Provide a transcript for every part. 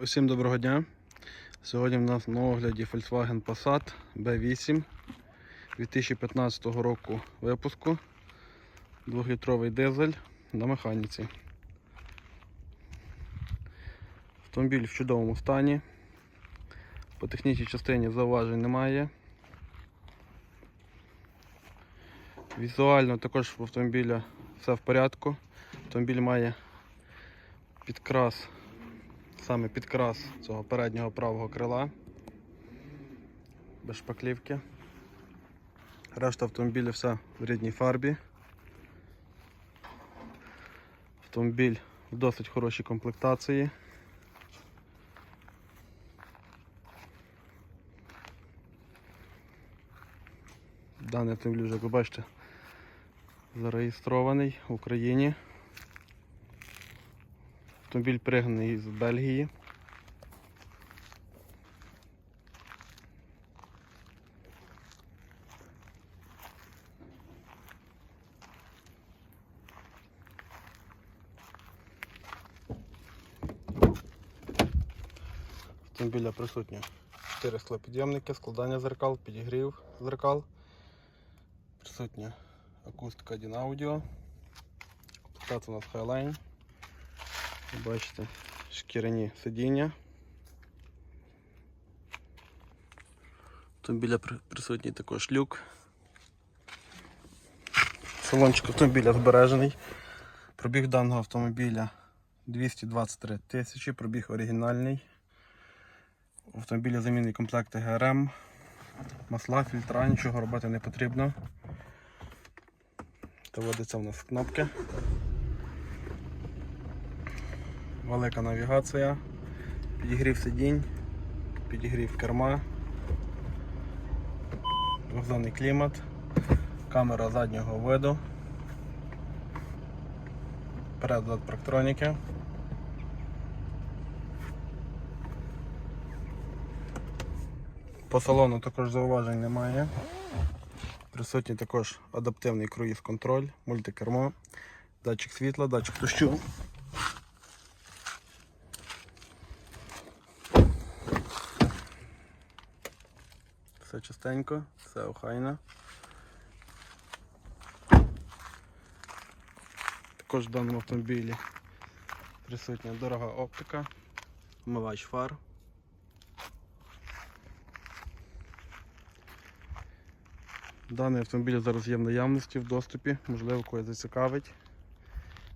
Усім доброго дня. Сьогодні в нас на огляді Volkswagen Passat B8 2015 року випуску. 2-літровий дизель на механіці. Автомобіль в чудовому стані. По технічній частині зауважень немає. Візуально також в автомобіля все в порядку. Автомобіль має підкрас саме підкрас цього переднього правого крила без шпаклівки. Решта автомобіля все в рідній фарбі. Автомобіль в досить хорошій комплектації. Даний автомобіль, вже, як ви бачите, зареєстрований в Україні. Автомобіль пригнаний з Бельгії. Автомобіля присутні 4 склопідйомники, складання зеркал, підігрів зеркал. Присутня акустика 1 аудіо. Комплектація у нас Highline. Бачите, шкіряні сидіння. Автомобіля присутній також люк. Салончик автомобіля збережений. Пробіг даного автомобіля 223 тисячі, пробіг оригінальний. У автомобіля замінний комплект ГРМ, масла, фільтра, нічого робити не потрібно. Доводиться в нас кнопки. Велика навігація, підігрів сидінь, підігрів керма, двохзонний клімат, камера заднього виду, перед парктроніки. По салону також зауважень немає. Присутній також адаптивний круїз-контроль, мультикермо, датчик світла, датчик дощу. Все чистенько, все охайно. Також в даному автомобілі присутня дорога оптика, вмивач фар. Даний автомобіль зараз є в наявності в доступі, можливо, когось зацікавить.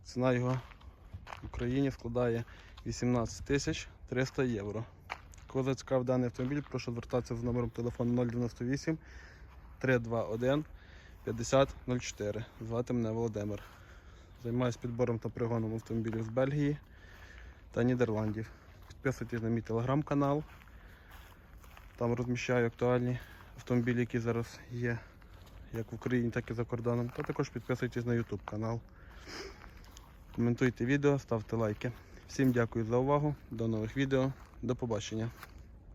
Ціна його в Україні складає 18 тисяч 300 євро. Кого зацікавив даний автомобіль, прошу звертатися з номером телефону 098 321 5004. Звати мене Володимир. Займаюся підбором та пригоном автомобілів з Бельгії та Нідерландів. Підписуйтесь на мій телеграм-канал. Там розміщаю актуальні автомобілі, які зараз є як в Україні, так і за кордоном. Та також підписуйтесь на YouTube канал. Коментуйте відео, ставте лайки. Всім дякую за увагу. До нових відео. До побачення.